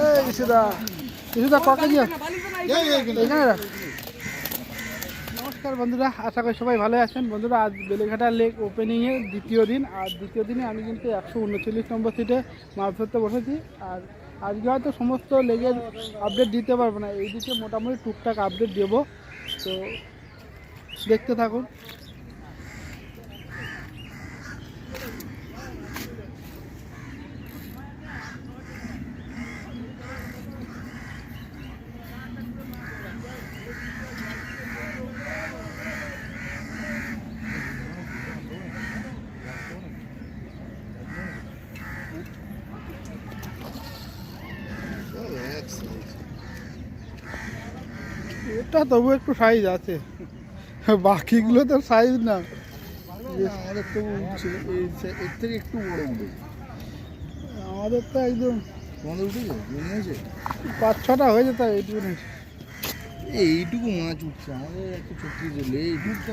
এই ইসুদা ইসুদা ক কেজি এখানে রাখ। নমস্কার বন্ধুরা আশা করি সবাই ভালো আছেন। বন্ধুরা আজ বেলেঘাটা লেক ওপেনিংয়ের দ্বিতীয় দিন। আর দ্বিতীয় দিনে আমি কিন্তু একশো উনচল্লিশ নম্বর সিটে মাছ ধরতে বসেছি। আর আজকে হয়তো সমস্ত লেগের আপডেট দিতে পারব না। এই দিকে মোটামুটি টুকটাক আপডেট দেবো। তো দেখতে থাকুন। এটা তবু একটু সাইজ আছে। বাকিগুলো তো সাইজ না। এর থেকে একটু বড় আমাদের তো একদম পাঁচ ছটা হয়ে যেত এইটুকু এইটুকু মাছ উঠছে। আমাদের একটু জলে এইটুকু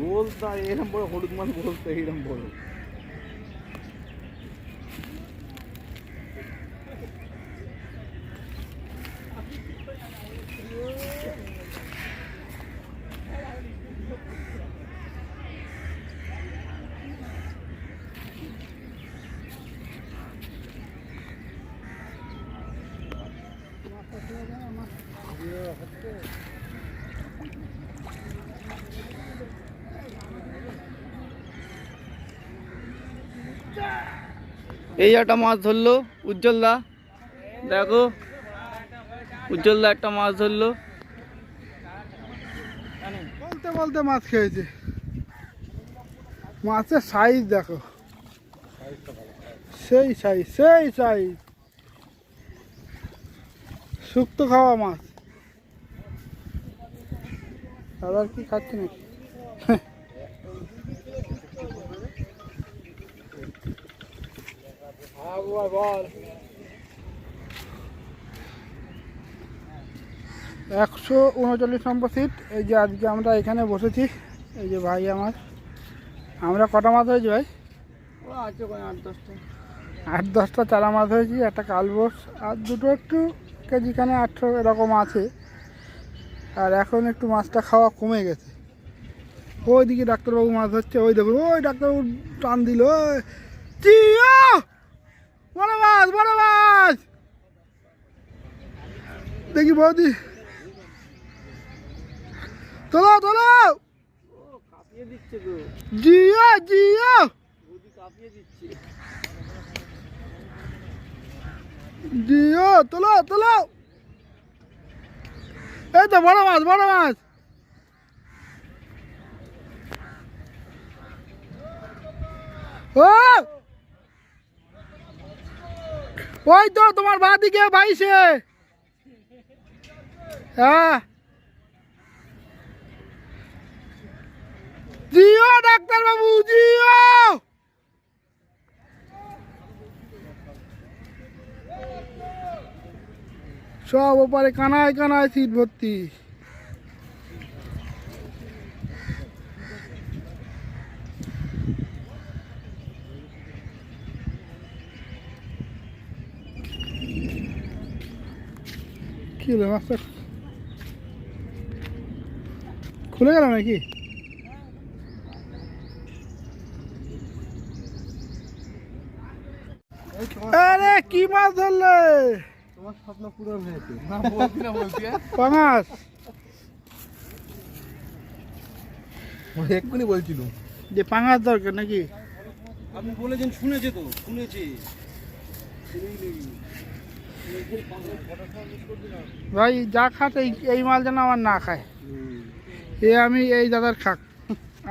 বলতা এরম বড় হলুদ মাছ বলতে এরম বড় এই একটা মাছ ধরলো উজ্জ্বল দা দেখো উজ্জ্বল দা একটা মাছ ধরলো। বলতে বলতে মাছ খেয়েছে। মাছের সাইজ দেখো। সেই সাইজ সেই সাইজ শুক্তো খাওয়া মাছ। আবার কি খাচ্ছি নাকি? একশো উনচল্লিশ নম্বর সিট এই যে আজকে আমরা এখানে বসেছি। এই যে ভাই আমার। আমরা কটা মাছ হয়েছি ভাই? আছে আট দশটা আট দশটা চারা মাছ হয়েছি, একটা কালবোস, আর দুটো একটু কেজিখানে আটশো এরকম আছে। আর এখন একটু মাছটা খাওয়া কমে গেছে। ওইদিকে ডাক্তারবাবু মাছ ধরছে, ওই দেখুন, ওই ডাক্তারবাবু টান দিল, ওই! বড় মাছ বড় মাছ দেখি বৌদি। তোলো তোলো। জিও জিও। জিও, তোলো তোলো। এই তো বড় মাছ বড় মাছ ও! ওই তো তোমার বাদিকে বাইশে। হ্যাঁ। জিও ডাক্তার বাবু জিও। সব ওপারে কানায় কানায় সিট ভর্তি। কি হলো? মাছটা খুলে গেল নাকি? আরে কি মাছ ধরলে? তোমার স্বপ্ন পূরণ হয়েছে। না বলছি না বলছি হ্যাঁ? এক্ষুনি বলছিল যে পাঙাশ দরকার নাকি? আপনি বলেছেন শুনেছে তো শুনেছে। ভাই, যা খাট এই এই মাল যেন আমার না খায়। এ আমি এই দাদার খাক।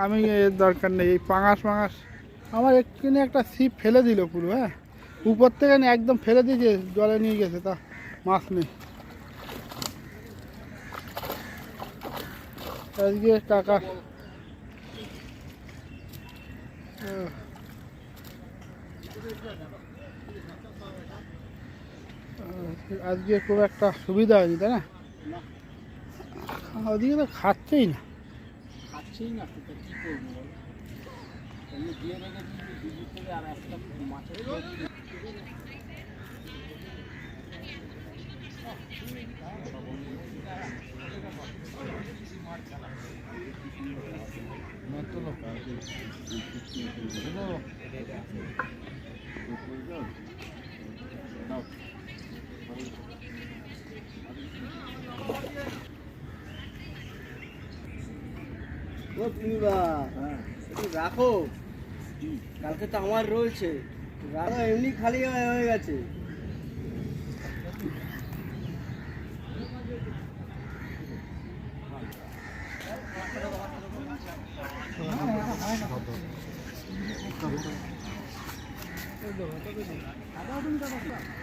আমি এর দরকার নেই, এই পাঙাশ পাঙাশ আমার এক্ষুনি একটা ছিপ ফেলে দিল পুরো হ্যাঁ? উপর থেকে একদম ফেলে দিয়েছে, জলে নিয়ে গেছে, তা মাছ নেই। আজকে আহ। আজকে খুব একটা সুবিধা হয়নি তাই না? ওদিকে তো খাচ্ছেই না। খাচ্ছেই না কি করব বল? এমনি দিয়ে রেখেছি দুপুর থেকে আর একটা মাছের ও পূর্ণিমা একটু রাখো। কালকে তো আমার রয়েছে। রাখো এমনি খালি হয়ে হয়ে গেছে। আজকে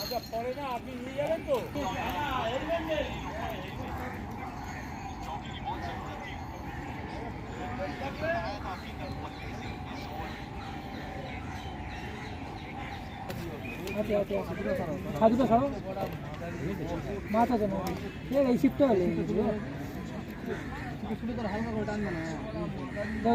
আচ্ছা পরে না আপনি নিয়ে যাবেন তো খাদিটা ছাড়ো মাছ আছে না এই শিফটটা হলে দাও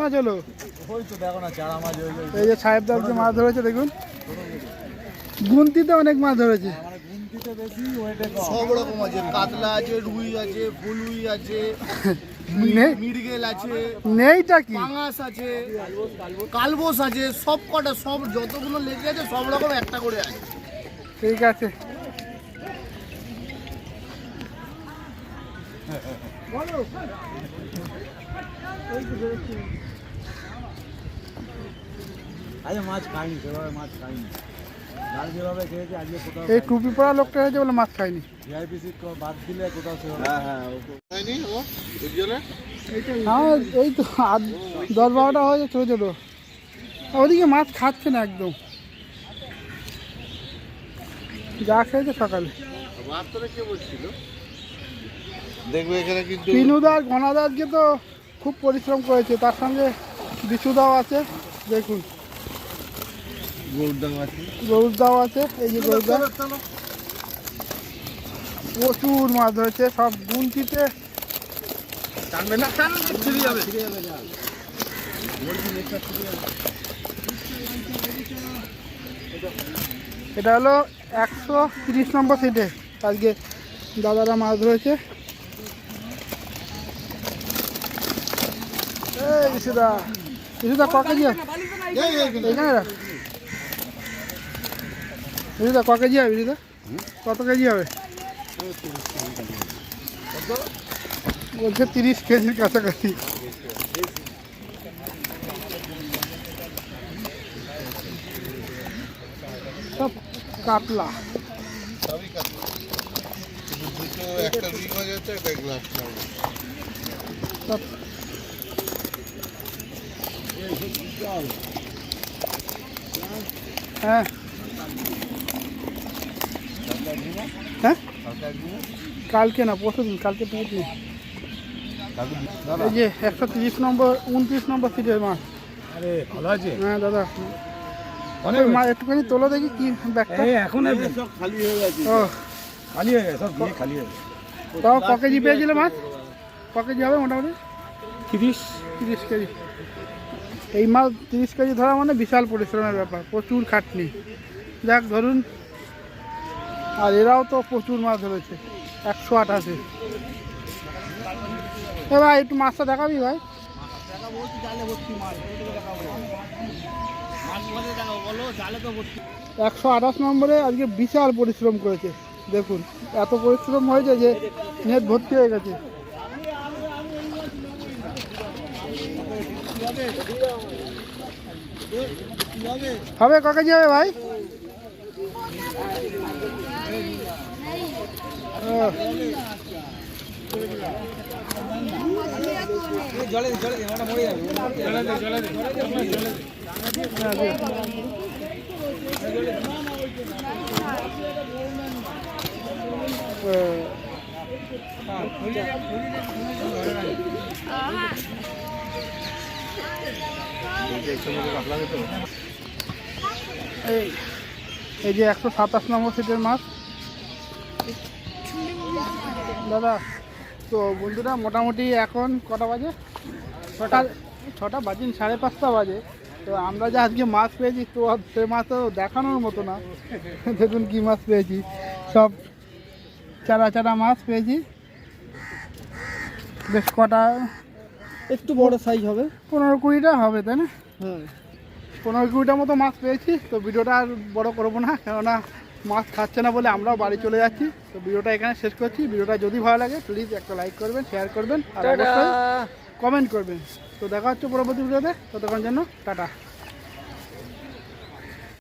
মাছ হলো? এই যে সাহেবদার যে মাছ ধরেছে দেখুন। গুনতিতে অনেক মাছ ধরেছে। সব রকম আছে কাতলা আছে রুই আছে ফুলুই আছে মিরগেল আছে নেইটা কি? পাঙাশ আছে কালবোস আছে সব কটা সব যতগুলো লেগে আছে সব রকম একটা করে আছে। ঠিক আছে। আরে মাছ খাইনি সেভাবে মাছ খাইনি। যেভাবে খেয়েছে আজকে কোথাও এই টুপি পরা লোকটা হয়েছে বলে মাছ সিট বাদ দিলে কোথাও সেভাবে হ্যাঁ হ্যাঁ খাইনি ও জন্য এই তো দশ বারোটা হয়েছে ছোটো ছোটো ওদিকে মাছ খাচ্ছে না একদম। যা খেয়েছে সকালে। কে বলছিল দেখবে এখানে কিন্তু পিনুদার ঘনাদারকে তো খুব পরিশ্রম করেছে তার সঙ্গে বিশুদাও আছে দেখুন। গরুর আছে। গরুদাও আছে এই যে গরুদা প্রচুর মাছ ধরেছে সব গুনতিতে। টানবে না ছিঁড়ে যাবে। এটা হলো একশো তিরিশ নম্বর সিটে আজকে দাদারা মাছ ধরেছে। এই বিশুদা বিশুদা ক কেজি? এখানে রাখ। বিশুদা ক কেজি হবে বিশুদা কত কেজি হবে বলছে তিরিশ কেজির কাছাকাছি। সব কাতলা। সবই কাটলো শুধু দুটো একটা রুই মাছ আছে একটা গ্লাস সব হ্যাঁ হ্যাঁ কালকে না পরশু দিন কালকে টিকিট নেই এই যে একশো তিরিশ নম্বর উনত্রিশ নম্বর সিটের মাছ আরে ভালো আছে হ্যাঁ দাদা অনেক ওই মা একটুখানি তোলো দেখি কি ব্যাগটা এই এখন সব খালি হয়ে গেছে ও খালি হয়ে গেছে সব দিয়ে খালি হয়ে গেছে তাও ক কেজি পেয়েছিল মাছ ক কেজি হবে মোটামুটি তিরিশ তিরিশ কেজি এই মাছ তিরিশ কেজি ধরা মানে বিশাল পরিশ্রমের ব্যাপার, প্রচুর খাটনি। যাক, ধরুন, আর এরাও তো প্রচুর মাছ ধরেছে, একশো আঠাশে। এ ভাই, একটু মাছটা দেখাবি ভাই? একশো আঠাশ নম্বরে আজকে বিশাল পরিশ্রম করেছে, দেখুন, এত পরিশ্রম হয়েছে যে নেট ভর্তি হয়ে গেছে। হবে ক কেজি হবে ভাই ও, জলে জলে ওটা মরে যাবে জলে দে জলে দে হ্যাঁ, দে। ও, এই এই যে একশো সাতাশ নম্বর সিটের মাছ দাদা, তো বন্ধুরা, মোটামুটি এখন কটা বাজে? ছটা ছটা বাজিন, সাড়ে পাঁচটা বাজে। তো আমরা যে আজকে মাছ পেয়েছি, তো সে মাছ তো দেখানোর মতো না। দেখুন কী মাছ পেয়েছি। সব চারা চারা মাছ পেয়েছি। বেশ কটা একটু বড় সাইজ হবে। পনেরো কুড়িটা হবে তাই না? হ্যাঁ। পনেরো কুড়িটার মতো মাছ পেয়েছি তো ভিডিওটা আর বড় করব না কেননা মাছ খাচ্ছে না বলে আমরাও বাড়ি চলে যাচ্ছি। তো ভিডিওটা এখানে শেষ করছি। ভিডিওটা যদি ভালো লাগে প্লিজ একটা লাইক করবেন শেয়ার করবেন আর অবশ্যই কমেন্ট করবেন। তো দেখা হচ্ছে পরবর্তী ভিডিওতে ততক্ষণ জন্য টাটা।